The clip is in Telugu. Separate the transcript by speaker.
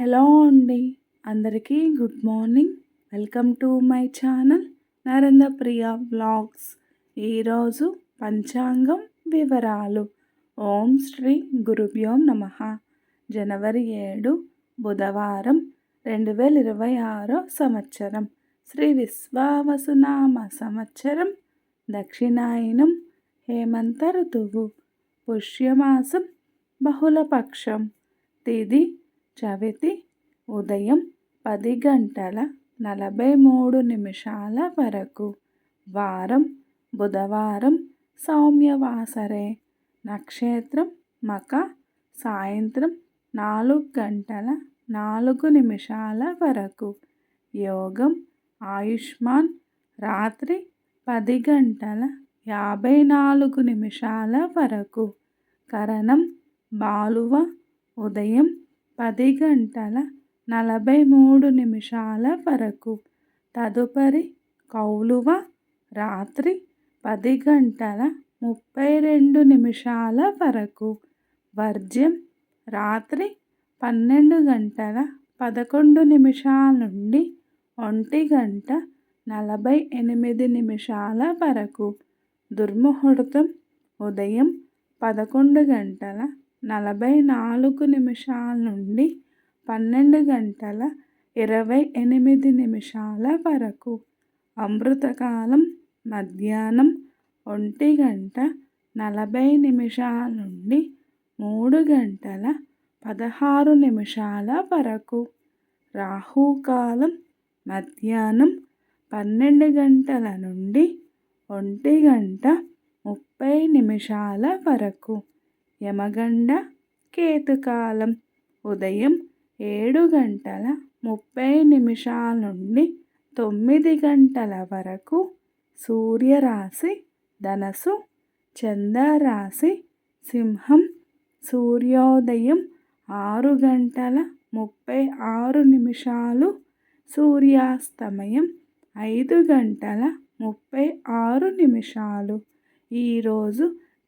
Speaker 1: హలో అండి. అందరికీ good morning. Welcome to my channel Narendra Priya vlogs ఈరోజు పంచాంగం వివరాలు. ఓం శ్రీ గురుభ్యో నమ. జనవరి ఏడు బుధవారం రెండు వేల ఇరవై ఆరో సంవత్సరం. శ్రీ విశ్వావసునామ సంవత్సరం దక్షిణాయనం హేమంత ఋతువు పుష్యమాసం బహుళపక్షం తిది చవితి ఉదయం పది గంటల నలభై మూడు నిమిషాల వరకు. వారం బుధవారం సౌమ్యవాసరే. నక్షత్రం మక సాయంత్రం నాలుగు గంటల నాలుగు నిమిషాల వరకు. యోగం ఆయుష్మాన్ రాత్రి పది గంటల యాభై నాలుగు నిమిషాల వరకు. కరణం బాలువ ఉదయం పది గంటల నలభై మూడు నిమిషాల వరకు. తదుపరి కౌలువ రాత్రి పది గంటల ముప్పై రెండు నిమిషాల వరకు. వర్జ్యం రాత్రి పన్నెండు గంటల పదకొండు నిమిషాల నుండి ఒంటి గంట నలభై ఎనిమిది నిమిషాల వరకు. దుర్ముహూర్తం ఉదయం పదకొండు గంటల నలభై నాలుగు నిమిషాల నుండి పన్నెండు గంటల ఇరవై ఎనిమిది నిమిషాల వరకు అమృతకాలం మధ్యాహ్నం ఒంటి గంట నలభై నిమిషాల నుండి మూడు గంటల పదహారు నిమిషాల వరకు రాహుకాలం మధ్యాహ్నం పన్నెండు గంటల నుండి ఒంటి గంట ముప్పై నిమిషాల వరకు యమగండ కేతుకాలం ఉదయం ఏడు గంటల ముప్పై నిమిషాల నుండి తొమ్మిది గంటల వరకు సూర్యరాశి ధనసు చంద్రరాశి సింహం సూర్యోదయం ఆరు గంటల ముప్పై ఆరు నిమిషాలు సూర్యాస్తమయం ఐదు గంటల ముప్పై ఆరు నిమిషాలు. ఈరోజు